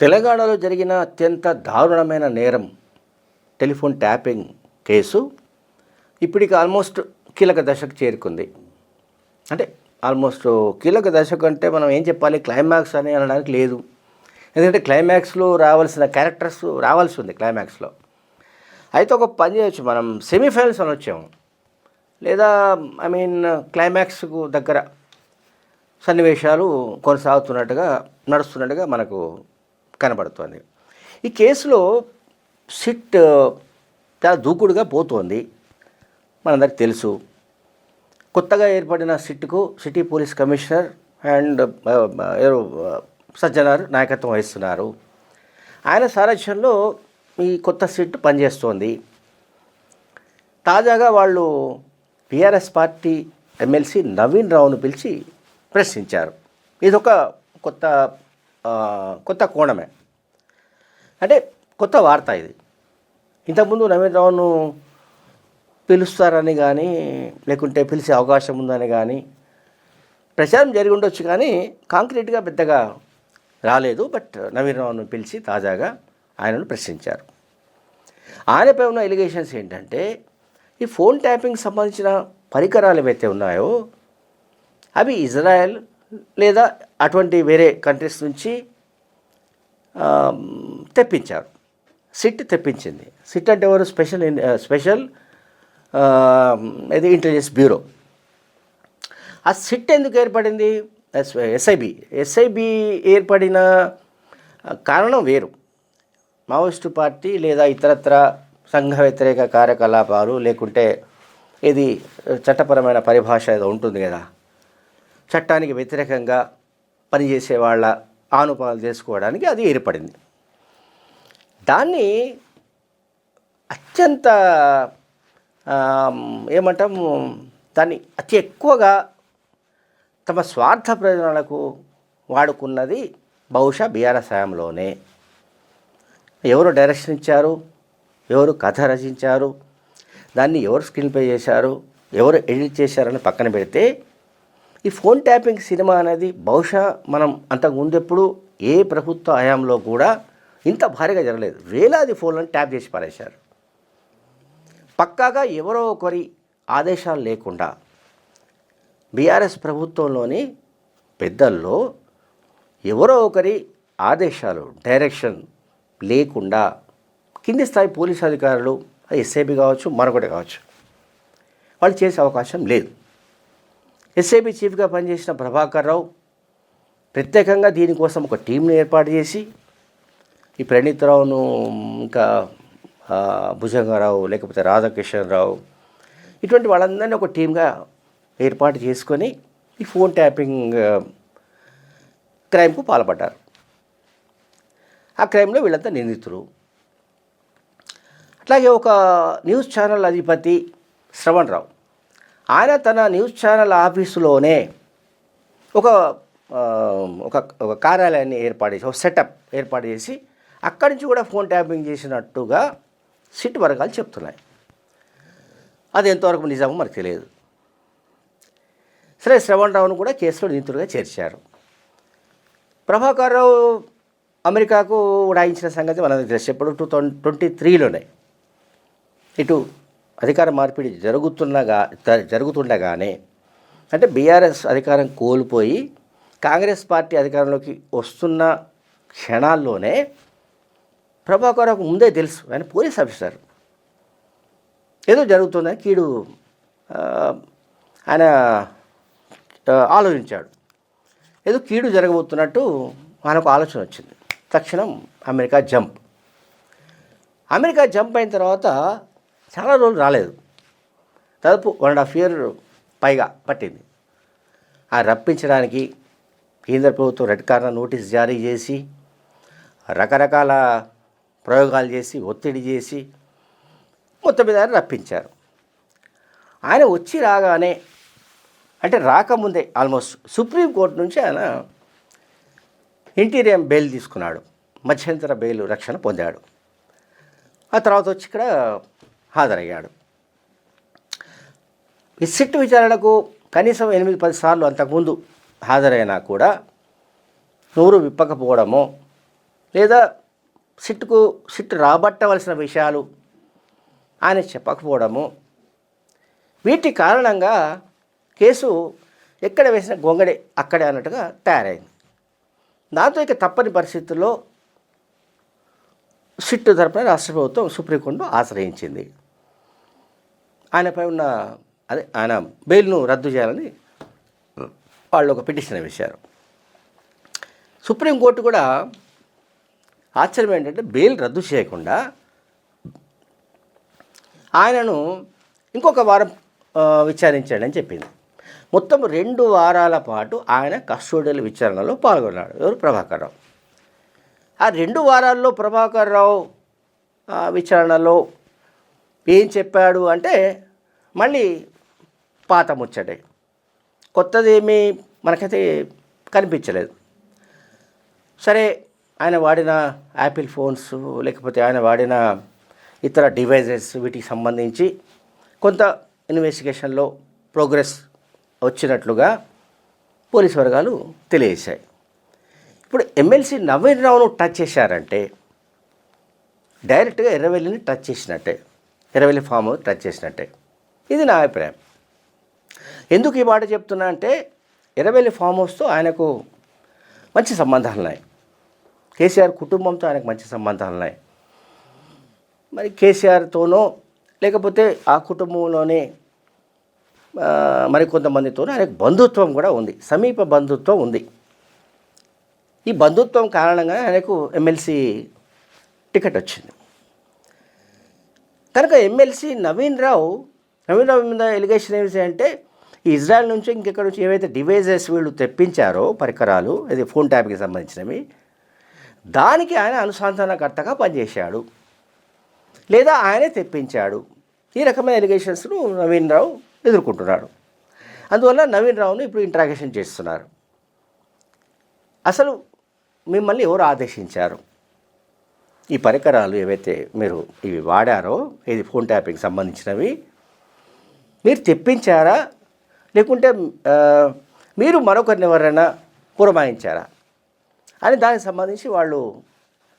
తెలంగాణలో జరిగిన అత్యంత దారుణమైన నేరం టెలిఫోన్ ట్యాపింగ్ కేసు ఇప్పటికి ఆల్మోస్ట్ కీలక దశకు చేరుకుంది. అంటే ఆల్మోస్ట్ కీలక దశకు అంటే మనం ఏం చెప్పాలి? క్లైమాక్స్ అని అనడానికి లేదు. ఎందుకంటే క్లైమాక్స్లో రావాల్సిన క్యారెక్టర్స్ రావాల్సి ఉంది క్లైమాక్స్లో. అయితే ఒక పని చేయొచ్చు మనం సెమీఫైనల్స్ అని వచ్చాము లేదా ఐ మీన్ క్లైమాక్స్కు దగ్గర సన్నివేశాలు కొనసాగుతున్నట్టుగా నడుస్తున్నట్టుగా మనకు కనబడుతోంది. ఈ కేసులో సిట్ చాలా దూకుడుగా పోతోంది. మనందరికి తెలుసు. కొత్తగా ఏర్పడిన సిట్కు city police commissioner and Sajjanar నాయకత్వం వహిస్తున్నారు. ఆయన సారథ్యంలో ఈ కొత్త సిట్ పనిచేస్తోంది. తాజాగా వాళ్ళు టీఆర్ఎస్ పార్టీ ఎమ్మెల్సీ నవీన్ రావును పిలిచి ప్రశ్నించారు. ఇది ఒక కొత్త కొత్త కోణమే. అంటే కొత్త వార్త ఇది. ఇంతకుముందు నవీన్ రావును పిలుస్తారని కానీ లేకుంటే పిలిచే అవకాశం ఉందని కానీ ప్రచారం జరిగి ఉండొచ్చు కానీ కాంక్రీట్గా పెద్దగా రాలేదు. బట్ నవీన్ రావును పిలిచి తాజాగా ఆయనను ప్రశ్నించారు. ఆయనపై ఉన్న ఎలిగేషన్స్ ఏంటంటే ఈ ఫోన్ ట్యాపింగ్ సంబంధించిన పరికరాలు ఏవైతే ఉన్నాయో అవి ఇజ్రాయెల్ లేదా అటువంటి వేరే కంట్రీస్ నుంచి తెప్పించారు. సిట్ తెప్పించింది. సిట్ అంటే ఎవరు? స్పెషల్ స్పెషల్ ఇది ఇంటెలిజెన్స్ బ్యూరో. ఆ సిట్ ఎందుకు ఏర్పడింది? ఎస్ఐబి. ఎస్ఐబి ఏర్పడిన కారణం వేరు. మావోయిస్టు పార్టీ లేదా ఇతరత్ర సంఘ వ్యతిరేక కార్యకలాపాలు లేకుంటే ఇది చట్టపరమైన పరిభాష ఏదో ఉంటుంది కదా. చట్టానికి వ్యతిరేకంగా పనిచేసే వాళ్ళ ఆనుపాలు చేసుకోవడానికి అది ఏర్పడింది. దాన్ని అత్యంత ఏమంటాం దాన్ని అతి ఎక్కువగా తమ స్వార్థ ప్రయోజనాలకు వాడుకున్నది బహుశా బీఆర్ఎస్ హయాంలోనే. ఎవరు డైరెక్షన్ ఇచ్చారు? ఎవరు కథ రచించారు? దాన్ని ఎవరు స్క్రీన్ ప్లే చేశారు? ఎవరు ఎడిట్ చేశారని పక్కన పెడితే ఈ ఫోన్ ట్యాపింగ్ సినిమా అనేది బహుశా మనం అంతకుముందు ఎప్పుడు ఏ ప్రభుత్వ హయాంలో కూడా ఇంత భారీగా జరగలేదు. వేలాది ఫోన్లను ట్యాప్ చేసి పారేశారు. పక్కాగా ఎవరో ఒకరి ఆదేశాలు లేకుండా బీఆర్ఎస్ ప్రభుత్వంలోని పెద్దల్లో ఎవరో ఒకరి ఆదేశాలు డైరెక్షన్ లేకుండా కింది స్థాయి పోలీస్ అధికారులు ఎస్ఐబి కావచ్చు మరొకటి కావచ్చు వాళ్ళు చేసే అవకాశం లేదు. ఎస్ఐబి చీఫ్గా పనిచేసిన ప్రభాకర్ రావు ప్రత్యేకంగా దీనికోసం ఒక టీంను ఏర్పాటు చేసి ఈ ప్రణీత్ రావును ఇంకా భుజంగారావు లేకపోతే రాధాకిషన్ రావు ఇటువంటి వాళ్ళందరినీ ఒక టీంగా ఏర్పాటు చేసుకొని ఈ ఫోన్ ట్యాపింగ్ క్రైమ్కు పాల్పడ్డారు. ఆ క్రైమ్లో వీళ్ళంతా నిందితులు. అట్లాగే ఒక న్యూస్ ఛానల్ అధిపతి శ్రవణ్ రావు ఆయన తన న్యూస్ ఛానల్ ఆఫీసులోనే ఒక ఒక ఒక కార్యాలయాన్ని ఏర్పాటు చేసి ఒక సెటప్ ఏర్పాటు చేసి అక్కడి నుంచి కూడా ఫోన్ ట్యాపింగ్ చేసినట్టుగా సిట్ వర్గాలు చెప్తున్నాయి. అది ఎంతవరకు నిజమో మనకు తెలియదు. సరే శ్రవణ్ రావును కూడా కేసులో నిందితుడిగా చేర్చారు. ప్రభాకర్ రావు అమెరికాకు ఉడాయించిన సంగతి మనకు తెలిసి ఎప్పుడు? టూ థౌజండ్ ట్వంటీ త్రీలోనే. ఇటు అధికార మార్పిడి జరుగుతున్నగా జ- జరుగుతుండగానే అంటే బీఆర్ఎస్ అధికారం కోల్పోయి కాంగ్రెస్ పార్టీ అధికారంలోకి వస్తున్న క్షణాల్లోనే ప్రభాకర్ ముందే తెలుసు. ఆయన పోలీస్ ఆఫీసర్. ఏదో జరుగుతుందని కీడు ఆయన ఆలోచించాడు. ఏదో కీడు జరగబోతున్నట్టు ఆయనకు ఆలోచన వచ్చింది. తక్షణం అమెరికా జంప్. అమెరికా జంప్ అయిన తర్వాత చాలా రోజులు రాలేదు. దాదాపు వన్ అండ్ హాఫ్ ఇయర్ పైగా పట్టింది. ఆ రప్పించడానికి కేంద్ర ప్రభుత్వం రెడ్ కార్నర్ నోటీస్ జారీ చేసి రకరకాల ప్రయోగాలు చేసి ఒత్తిడి చేసి మొత్తం మీద రప్పించారు. ఆయన వచ్చి రాగానే అంటే రాకముందే ఆల్మోస్ట్ సుప్రీంకోర్టు నుంచి ఆయన ఇంటీరియం బెయిల్ తీసుకున్నాడు. మధ్యంతర బెయిల్ రక్షణ పొందాడు. ఆ తర్వాత వచ్చి ఇక్కడ హాజరయ్యాడు. ఈ సిట్ విచారణకు కనీసం ఎనిమిది పది సార్లు అంతకుముందు హాజరైనా కూడా నోరు విప్పకపోవడమో లేదా సిట్టుకు సిట్టు రాబట్టవలసిన విషయాలు ఆయన చెప్పకపోవడము వీటి కారణంగా కేసు ఎక్కడ వేసిన గొంగడే అక్కడే అన్నట్టుగా తయారైంది. దాంతో ఇక తప్పని పరిస్థితుల్లో సిట్టు తరపున రాష్ట్ర ప్రభుత్వం సుప్రీంకోర్టును ఆశ్రయించింది. ఆయనపై ఉన్న అదే ఆయన బెయిల్ను రద్దు చేయాలని వాళ్ళు ఒక పిటిషన్ వేశారు. సుప్రీంకోర్టు కూడా ఆశ్చర్యం ఏంటంటే బెయిల్ రద్దు చేయకుండా ఆయనను ఇంకొక వారం విచారించాడని చెప్పింది. మొత్తం రెండు వారాల పాటు ఆయన కస్టోడియల్ విచారణలో పాల్గొన్నాడు. ఎవరు? ప్రభాకర్ రావు. ఆ రెండు వారాల్లో ప్రభాకర్ రావు విచారణలో ఏం చెప్పాడు అంటే మళ్ళీ పాత ముచ్చటే. కొత్తది ఏమీ మనకైతే కనిపించలేదు. సరే ఆయన వాడిన యాపిల్ ఫోన్స్ లేకపోతే ఆయన వాడిన ఇతర డివైజెస్ వీటికి సంబంధించి కొంత ఇన్వెస్టిగేషన్లో ప్రోగ్రెస్ వచ్చినట్లుగా పోలీస్ వర్గాలు తెలియజేశాయి. ఇప్పుడు ఎమ్మెల్సీ నవీన్ రావును టచ్ చేశారంటే డైరెక్ట్గా ఎర్రవెల్లిని టచ్ చేసినట్టే ఎర్రవెల్లి ఫామ్ టచ్ చేసినట్టే. ఇది నా అభిప్రాయం. ఎందుకు ఈ మాట చెప్తున్నా అంటే ఎర్రవెల్లి ఫామ్ హౌస్తో ఆయనకు మంచి సంబంధాలు ఉన్నాయి. కేసీఆర్ కుటుంబంతో ఆయనకు మంచి సంబంధాలు ఉన్నాయి. మరి కేసీఆర్తోనో లేకపోతే ఆ కుటుంబంలోనే మరికొంతమందితోనూ మరి ఆయనకు బంధుత్వం కూడా ఉంది. సమీప బంధుత్వం ఉంది. ఈ బంధుత్వం కారణంగా ఆయనకు ఎమ్మెల్సీ టికెట్ వచ్చింది. కనుక ఎమ్మెల్సీ నవీన్ రావు నవీన్ రావు మీద ఎలిగేషన్ ఏమిటి అంటే ఇజ్రాయెల్ నుంచి ఇంకెక్కడ నుంచి ఏవైతే డివైజెస్ వీళ్ళు తెప్పించారో పరికరాలు ఇది ఫోన్ ట్యాబ్కి సంబంధించినవి దానికి ఆయన అనుసంధానకర్తగా పనిచేశాడు. లేదా ఆయనే తెప్పించాడు. ఈ రకమైన ఎలిగేషన్స్ను నవీన్ రావు ఎదుర్కొంటున్నాడు. అందువల్ల నవీన్ రావును ఇప్పుడు ఇంట్రాగేషన్ చేస్తున్నారు. అసలు మిమ్మల్ని ఎవరు ఆదేశించారు? ఈ పరికరాలు ఏవైతే మీరు ఇవి వాడారో ఇది ఫోన్ ట్యాపింగ్ సంబంధించినవి మీరు తెప్పించారా లేకుంటే మీరు మరొకరిని ఎవరైనా పురమాయించారా? అని దానికి సంబంధించి వాళ్ళు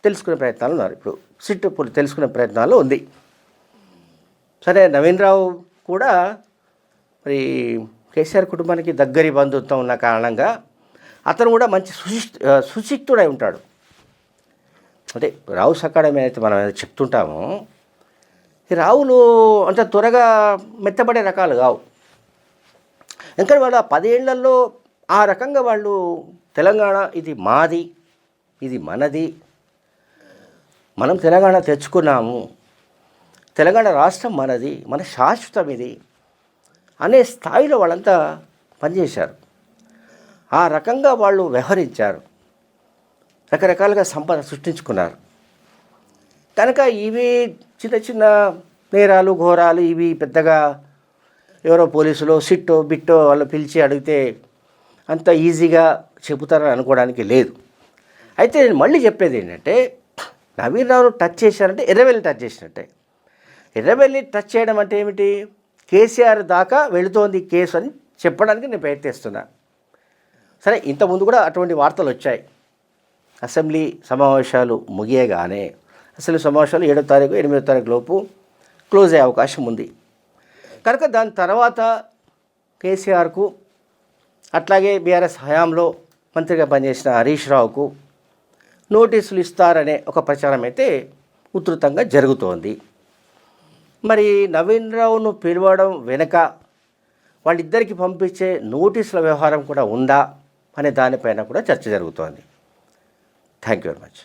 తెలుసుకునే ప్రయత్నాలు ఉన్నారు. ఇప్పుడు సిట్ తెలుసుకునే ప్రయత్నాలు ఉంది. సరే నవీన్ రావు కూడా మరి కేసీఆర్ కుటుంబానికి దగ్గరి బంధుత్వం ఉన్న కారణంగా అతను కూడా మంచి సుశిక్ సుశిక్తుడై ఉంటాడు. అంటే రావు సకాడమే అయితే మనం ఏదో చెప్తుంటామో. రావులు అంత త్వరగా మెత్తబడే రకాలు కావు. ఎందుకంటే వాళ్ళు ఆ పదేళ్ళలో ఆ రకంగా వాళ్ళు తెలంగాణ ఇది మాది ఇది మనది. మనం తెలంగాణ తెచ్చుకున్నాము. తెలంగాణ రాష్ట్రం మనది మన శాశ్వతం ఇది అనే స్థాయిలో వాళ్ళంతా పనిచేశారు. ఆ రకంగా వాళ్ళు వ్యవహరించారు. రకరకాలుగా సంపద సృష్టించుకున్నారు. కనుక ఇవి చిన్న చిన్న నేరాలు ఘోరాలు ఇవి పెద్దగా ఎవరో పోలీసులు సిట్టో బిట్టో వాళ్ళు పిలిచి అడిగితే అంత ఈజీగా చెబుతారని అనుకోవడానికి లేదు. అయితే నేను మళ్ళీ చెప్పేది ఏంటంటే నవీన్ రావును టచ్ చేశారంటే ఎర్రవెల్లి టచ్ చేసినట్టే. ఎర్రవెల్లి టచ్ చేయడం అంటే ఏమిటి? కేసీఆర్ దాకా వెళుతోంది కేసు అని చెప్పడానికి నేను ప్రయత్నిస్తున్నా. సరే ఇంతకుముందు కూడా అటువంటి వార్తలు వచ్చాయి. అసెంబ్లీ సమావేశాలు ముగియగానే అసలు సమావేశాలు ఏడో తారీఖు ఎనిమిదో తారీఖు లోపు క్లోజ్ అయ్యే అవకాశం ఉంది. కనుక దాని తర్వాత కేసీఆర్కు అట్లాగే బీఆర్ఎస్ హయాంలో మంత్రిగా పనిచేసిన హరీష్ రావుకు నోటీసులు ఇస్తారనే ఒక ప్రచారం అయితే ఉధృతంగా జరుగుతోంది. మరి నవీన్ రావును పిలవడం వెనుక వాళ్ళిద్దరికి పంపించే నోటీసుల వ్యవహారం కూడా ఉందా అనే దానిపైన కూడా చర్చ జరుగుతోంది. Thank you very much